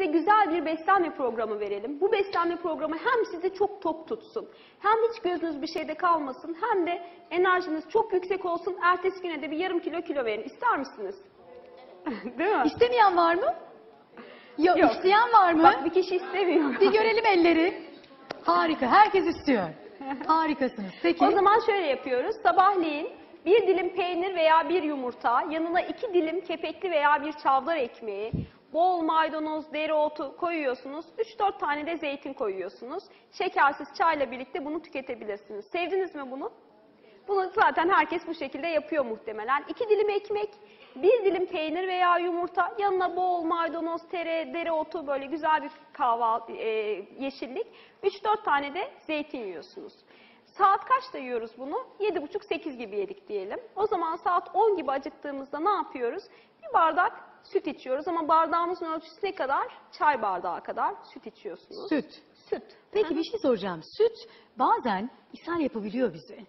size güzel bir beslenme programı verelim. Bu beslenme programı hem sizi çok tok tutsun, hem hiç gözünüz bir şeyde kalmasın, hem de enerjiniz çok yüksek olsun. Ertesi güne de bir yarım kilo kilo verin. İster misiniz? Değil mi? İstemeyen var mı? Yok, Yok. isteyen var mı? Bak bir kişi istemiyor. Bir görelim elleri. Harika. Herkes istiyor. Harikasınız. Peki. O zaman şöyle yapıyoruz. Sabahleyin bir dilim peynir veya bir yumurta, yanına iki dilim kepekli veya bir çavdar ekmeği, bol maydanoz, dereotu koyuyorsunuz. 3-4 tane de zeytin koyuyorsunuz. Şekersiz çayla birlikte bunu tüketebilirsiniz. Sevdiniz mi bunu? Bunu zaten herkes bu şekilde yapıyor muhtemelen. İki dilim ekmek, bir dilim peynir veya yumurta, yanına bol maydanoz, tere, dereotu böyle güzel bir kahvaltı, e, yeşillik. 3-4 tane de zeytin yiyorsunuz. Saat kaçta yiyoruz bunu? 7.30-8 gibi yedik diyelim. O zaman saat 10 gibi acıktığımızda ne yapıyoruz? Bir bardak süt içiyoruz ama bardağımızın ölçüsü ne kadar? Çay bardağı kadar süt içiyorsunuz. Süt. Süt. Peki bir şey soracağım. Süt bazen ishal yapabiliyor bizi.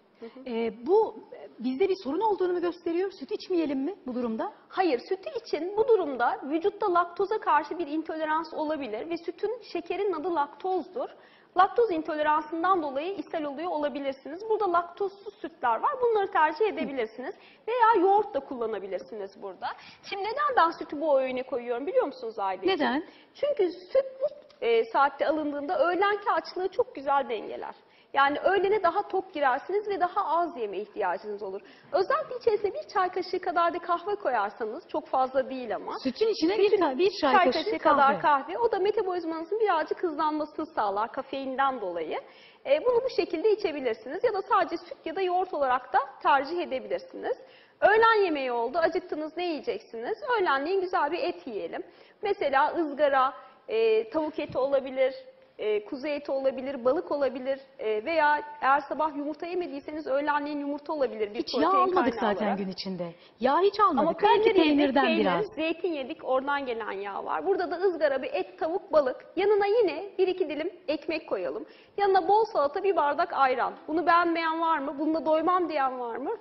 Ee, bu e, bizde bir sorun olduğunu mu gösteriyor? Süt içmeyelim mi bu durumda? Hayır, sütü için bu durumda vücutta laktoza karşı bir intolerans olabilir ve sütün şekerin adı laktozdur. Laktoz intoleransından dolayı ishal oluyor olabilirsiniz. Burada laktozsuz sütler var. Bunları tercih edebilirsiniz. Veya yoğurt da kullanabilirsiniz burada. Şimdi neden ben sütü bu öğüne koyuyorum biliyor musunuz Aile? Neden? Çünkü süt bu e, saatte alındığında öğlenki açlığı çok güzel dengeler. Yani öğlene daha tok girersiniz ve daha az yeme ihtiyacınız olur. Özellikle içerisine bir çay kaşığı kadar da kahve koyarsanız, çok fazla değil ama. Sütün içine bir, Sütün ka- bir çay, kaşığı, kahve. kadar kahve. O da metabolizmanızın birazcık hızlanmasını sağlar kafeinden dolayı. E, bunu bu şekilde içebilirsiniz ya da sadece süt ya da yoğurt olarak da tercih edebilirsiniz. Öğlen yemeği oldu. Acıktınız ne yiyeceksiniz? Öğlenleyin güzel bir et yiyelim. Mesela ızgara, e, tavuk eti olabilir, e, kuzu eti olabilir, balık olabilir e, veya eğer sabah yumurta yemediyseniz öğlenleyin yumurta olabilir. Bir Hiç yağ almadık zaten olarak. gün içinde. Yağ hiç almadık. Ama Belki peynir yedik, peynirden peynir, biraz. zeytin yedik, oradan gelen yağ var. Burada da ızgara bir et, tavuk, balık. Yanına yine bir iki dilim ekmek koyalım. Yanına bol salata, bir bardak ayran. Bunu beğenmeyen var mı? Bununla doymam diyen var mı?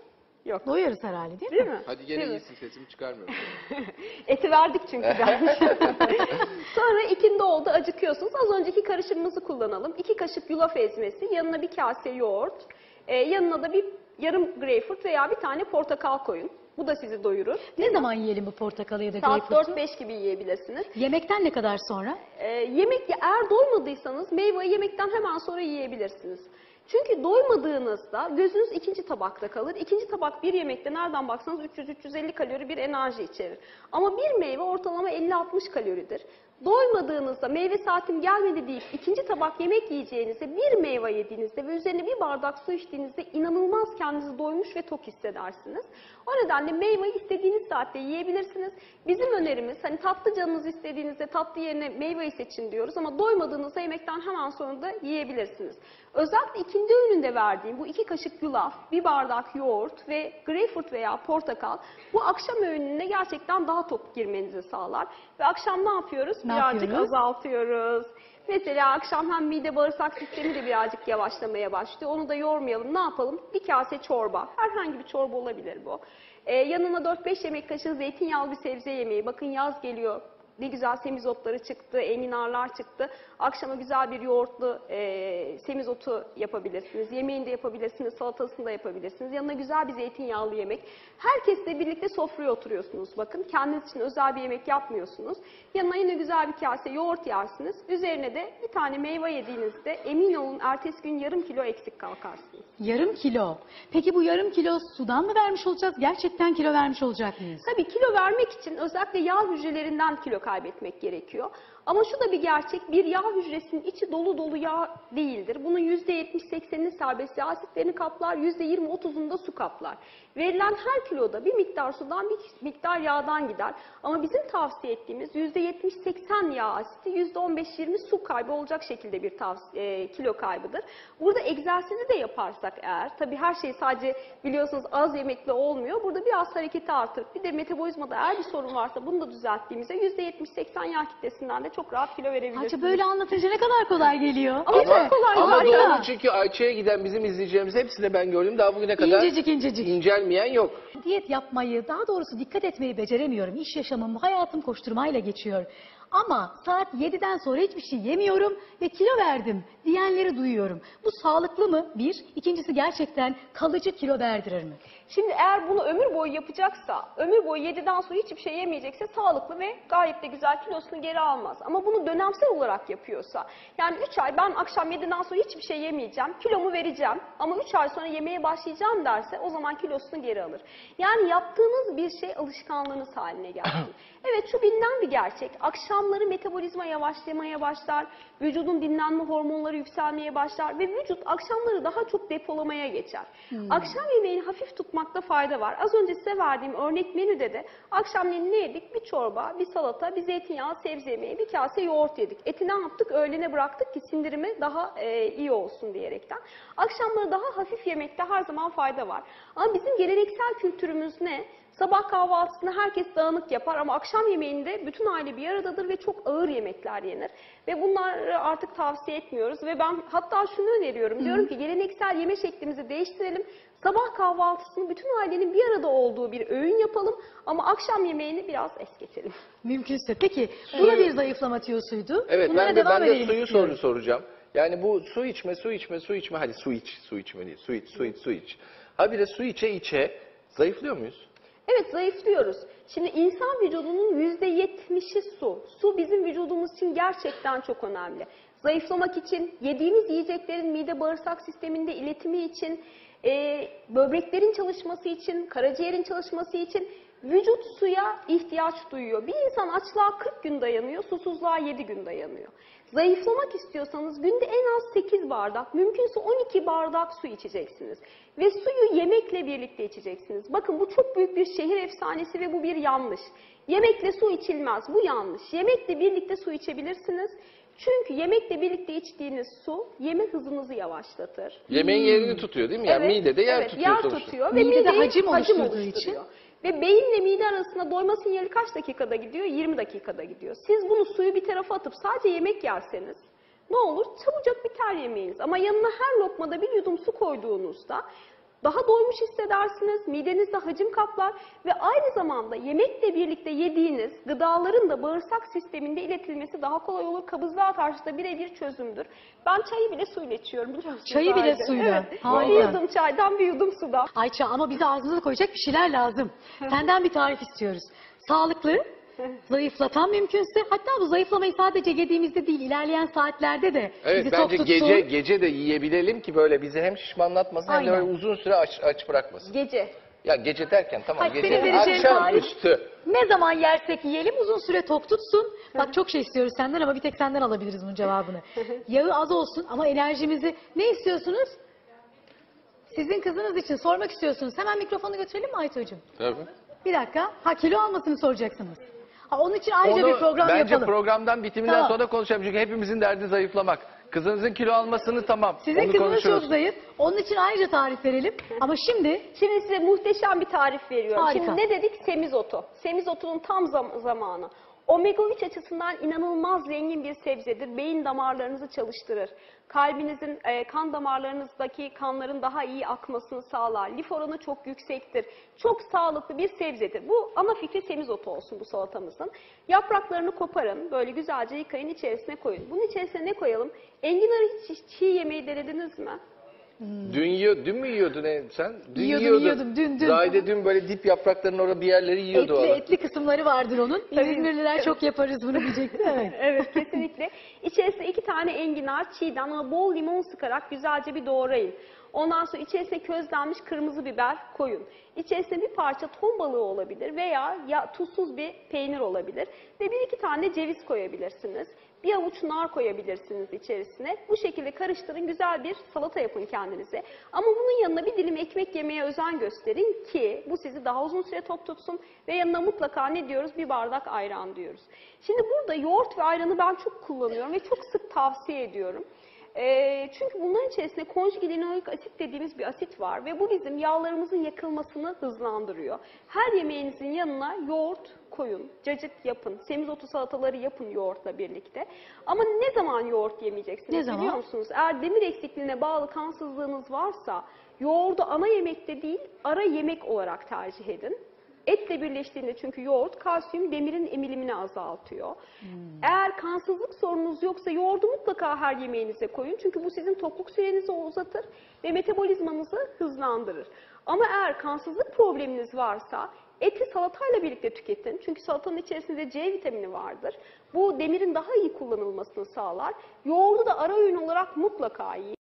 Yok. Doyarız herhalde değil mi? Değil mi? Hadi gene Değil mi? iyisin sesimi çıkarmıyorum. Eti verdik çünkü gelmiş. Sonra ikindi oldu acıkıyorsunuz. Az önceki karışımımızı kullanalım. İki kaşık yulaf ezmesi, yanına bir kase yoğurt, e, yanına da bir yarım greyfurt veya bir tane portakal koyun. Bu da sizi doyurur. Ne zaman yiyelim bu portakalı ya da Saat greyfurtu? 4-5 gibi yiyebilirsiniz. Yemekten ne kadar sonra? Ee, yemek eğer doymadıysanız meyveyi yemekten hemen sonra yiyebilirsiniz. Çünkü doymadığınızda gözünüz ikinci tabakta kalır. İkinci tabak bir yemekte nereden baksanız 300-350 kalori bir enerji içerir. Ama bir meyve ortalama 50-60 kaloridir. Doymadığınızda meyve saatim gelmedi deyip ikinci tabak yemek yiyeceğinizde bir meyve yediğinizde ve üzerine bir bardak su içtiğinizde inanılmaz kendinizi doymuş ve tok hissedersiniz. O nedenle meyveyi istediğiniz saatte yiyebilirsiniz. Bizim önerimiz hani tatlı canınız istediğinizde tatlı yerine meyveyi seçin diyoruz ama doymadığınızda yemekten hemen sonra da yiyebilirsiniz. Özellikle ikinci öğününde verdiğim bu iki kaşık yulaf, bir bardak yoğurt ve greyfurt veya portakal bu akşam öğününe gerçekten daha tok girmenizi sağlar. Ve akşam ne yapıyoruz? Ne birazcık yapıyoruz? azaltıyoruz. Mesela akşam hem mide bağırsak sistemi de birazcık yavaşlamaya başlıyor. Onu da yormayalım. Ne yapalım? Bir kase çorba. Herhangi bir çorba olabilir bu. Ee, yanına 4-5 yemek kaşığı zeytinyağlı bir sebze yemeği. Bakın yaz geliyor. Ne güzel semizotları çıktı, enginarlar çıktı. Akşama güzel bir yoğurtlu e, semizotu yapabilirsiniz. Yemeğini de yapabilirsiniz, salatasını da yapabilirsiniz. Yanına güzel bir zeytinyağlı yemek. Herkesle birlikte sofraya oturuyorsunuz bakın. Kendiniz için özel bir yemek yapmıyorsunuz. Yanına yine güzel bir kase yoğurt yersiniz. Üzerine de bir tane meyve yediğinizde emin olun ertesi gün yarım kilo eksik kalkarsınız. Yarım kilo. Peki bu yarım kilo sudan mı vermiş olacağız? Gerçekten kilo vermiş olacak mıyız? Tabii kilo vermek için özellikle yağ hücrelerinden kilo kaybetmek gerekiyor. Ama şu da bir gerçek, bir yağ hücresinin içi dolu dolu yağ değildir. Bunun %70-80'ini serbest yağ asitlerini kaplar, %20-30'unu da su kaplar. Verilen her kiloda bir miktar sudan bir miktar yağdan gider. Ama bizim tavsiye ettiğimiz %70-80 yağ asiti, %15-20 su kaybı olacak şekilde bir tavsiye, e, kilo kaybıdır. Burada egzersizi de yaparsak eğer, tabii her şey sadece biliyorsunuz az yemekle olmuyor. Burada biraz hareketi artırıp bir de metabolizmada eğer bir sorun varsa bunu da düzelttiğimizde %70-80 yağ kitlesinden de çok rahat kilo verebilirsiniz. Ayça böyle anlatınca ne kadar kolay geliyor. Ama çok kolay, ama harika. doğru çünkü Ayça'ya giden bizim izleyicilerimiz hepsini ben gördüm. Daha bugüne kadar İncecik incecik. incelmeyen yok. Diyet yapmayı, daha doğrusu dikkat etmeyi beceremiyorum. İş yaşamım, hayatım koşturmayla geçiyor. Ama saat 7'den sonra hiçbir şey yemiyorum ve kilo verdim diyenleri duyuyorum. Bu sağlıklı mı? Bir. İkincisi gerçekten kalıcı kilo verdirir mi? Şimdi eğer bunu ömür boyu yapacaksa, ömür boyu 7'den sonra hiçbir şey yemeyecekse sağlıklı ve gayet de güzel kilosunu geri almaz. Ama bunu dönemsel olarak yapıyorsa, yani 3 ay ben akşam 7'den sonra hiçbir şey yemeyeceğim, kilomu vereceğim ama 3 ay sonra yemeye başlayacağım derse o zaman kilosunu geri alır. Yani yaptığınız bir şey alışkanlığınız haline gelsin. Evet şu bilinen bir gerçek. Akşamları metabolizma yavaşlamaya başlar, vücudun dinlenme hormonları yükselmeye başlar ve vücut akşamları daha çok depolamaya geçer. Akşam yemeğini hafif tutmakta fayda var. Az önce size verdiğim örnek menüde de akşamleyin ne yedik? Bir çorba, bir salata, bir zeytinyağı, sebze yemeği, bir kase yoğurt yedik. Eti ne yaptık? Öğlene bıraktık ki sindirimi daha e, iyi olsun diyerekten. Akşamları daha hafif yemekte her zaman fayda var. Ama bizim geleneksel kültürümüz ne? Sabah kahvaltısını herkes dağınık yapar ama akşam yemeğinde bütün aile bir aradadır ve çok ağır yemekler yenir. Ve bunları artık tavsiye etmiyoruz ve ben hatta şunu öneriyorum. Diyorum ki geleneksel yeme şeklimizi değiştirelim. Sabah kahvaltısını bütün ailenin bir arada olduğu bir öğün yapalım ama akşam yemeğini biraz es geçelim. Mümkünse. Peki bu da bir zayıflama tüyosuydu. Evet Bunlara ben de, devam ben de edelim suyu istiyorum. soru soracağım. Yani bu su içme, su içme, su içme. Hadi su iç, su içme değil. Su iç, su iç, su iç. Ha bir de su içe içe zayıflıyor muyuz? Evet zayıflıyoruz. Şimdi insan vücudunun %70'i su. Su bizim vücudumuz için gerçekten çok önemli. Zayıflamak için, yediğimiz yiyeceklerin mide bağırsak sisteminde iletimi için, e, böbreklerin çalışması için, karaciğerin çalışması için vücut suya ihtiyaç duyuyor. Bir insan açlığa 40 gün dayanıyor, susuzluğa 7 gün dayanıyor. Zayıflamak istiyorsanız günde en az 8 bardak, mümkünse 12 bardak su içeceksiniz. Ve suyu yemekle birlikte içeceksiniz. Bakın bu çok büyük bir şehir efsanesi ve bu bir yanlış. Yemekle su içilmez, bu yanlış. Yemekle birlikte su içebilirsiniz. Çünkü yemekle birlikte içtiğiniz su yeme hızınızı yavaşlatır. Yemeğin yerini tutuyor değil mi? Yani midede yer evet, tutuyor yer sonuçta. tutuyor ve Midede mideyi hacim oluşturduğu oluşturuyor. için. Ve beyinle mide arasında doyma sinyali kaç dakikada gidiyor? 20 dakikada gidiyor. Siz bunu suyu bir tarafa atıp sadece yemek yerseniz ne olur? Çabucak biter yemeğiniz. Ama yanına her lokmada bir yudum su koyduğunuzda daha doymuş hissedersiniz, midenizde hacim kaplar ve aynı zamanda yemekle birlikte yediğiniz gıdaların da bağırsak sisteminde iletilmesi daha kolay olur. Kabızlığa karşı da birebir çözümdür. Ben çayı bile suyla içiyorum biliyor musunuz? Çayı bile suyla. Evet. Bir yudum çaydan bir yudum sudan. Ayça ama bize ağzımıza koyacak bir şeyler lazım. Senden bir tarif istiyoruz. Sağlıklı, zayıflatan mümkünse. Hatta bu zayıflamayı sadece yediğimizde değil, ilerleyen saatlerde de Evet bizi tok bence tutsun. gece gece de yiyebilelim ki böyle bizi hem şişmanlatmasın hem de Aynen. böyle uzun süre aç, aç bırakmasın. Gece. Ya gece derken tamam Hadi gece vereceğin akşam üstü. Ne zaman yersek yiyelim uzun süre tok tutsun. Bak çok şey istiyoruz senden ama bir tek senden alabiliriz bunun cevabını. Yağı az olsun ama enerjimizi ne istiyorsunuz? Sizin kızınız için sormak istiyorsunuz. Hemen mikrofonu götürelim mi Aytuğ'cum? Tabii. Bir dakika. Ha kilo almasını soracaksınız. Ha, onun için ayrıca Onu bir program bence yapalım. programdan bitiminden Tamam. sonra konuşalım. Çünkü hepimizin derdi zayıflamak. Kızınızın kilo almasını tamam. Sizin onu kızınız çok zayıf. Onun için ayrıca tarif verelim. Ama şimdi Şimdi size muhteşem bir tarif veriyorum. Harika. Şimdi ne dedik? Semizotu. Semizotunun tam zam- zamanı. Omega 3 açısından inanılmaz zengin bir sebzedir. Beyin damarlarınızı çalıştırır. Kalbinizin, e, kan damarlarınızdaki kanların daha iyi akmasını sağlar. Lif oranı çok yüksektir. Çok sağlıklı bir sebzedir. Bu ana fikri semizotu olsun bu salatamızın. Yapraklarını koparın. Böyle güzelce yıkayın içerisine koyun. Bunun içerisine ne koyalım? Enginarı hiç çiğ yemeği denediniz mi? Dün, yiyor, dün mü yiyordun en- sen? Dün Yiyordum, yiyordun. yiyordum, dün, dün. Zahide dün böyle dip yapraklarının orada bir yerleri yiyordu. etli o ara. etli kısımları vardır onun. Biz İzmirliler çok yaparız bunu diyecekti. Evet. Evet kesinlikle. İçerisine iki tane enginar çiğden ama bol limon sıkarak güzelce bir doğrayın. Ondan sonra içerisine közlenmiş kırmızı biber koyun. İçerisine bir parça ton balığı olabilir veya ya tuzsuz bir peynir olabilir. Ve bir iki tane ceviz koyabilirsiniz. Bir avuç nar koyabilirsiniz içerisine. Bu şekilde karıştırın güzel bir salata yapın kendinize. Ama bunun yanına bir dilim ekmek yemeye özen gösterin ki bu sizi daha uzun süre tok tutsun. Ve yanına mutlaka ne diyoruz? Bir bardak ayran diyoruz. Şimdi burada yoğurt ve ayranı ben çok kullanıyorum ve çok sık tavsiye ediyorum. Ee, çünkü bunların içerisinde konjugilinoik asit dediğimiz bir asit var ve bu bizim yağlarımızın yakılmasını hızlandırıyor. Her yemeğinizin yanına yoğurt koyun, cacık yapın, semizotu salataları yapın yoğurtla birlikte. Ama ne zaman yoğurt yemeyeceksiniz Ne zaman? biliyor musunuz? Eğer demir eksikliğine bağlı kansızlığınız varsa yoğurdu ana yemekte değil ara yemek olarak tercih edin. Etle birleştiğinde çünkü yoğurt kalsiyum demirin emilimini azaltıyor. Eğer kansızlık sorununuz yoksa yoğurdu mutlaka her yemeğinize koyun. Çünkü bu sizin tokluk sürenizi uzatır ve metabolizmanızı hızlandırır. Ama eğer kansızlık probleminiz varsa eti salatayla birlikte tüketin. Çünkü salatanın içerisinde C vitamini vardır. Bu demirin daha iyi kullanılmasını sağlar. Yoğurdu da ara öğün olarak mutlaka yiyin.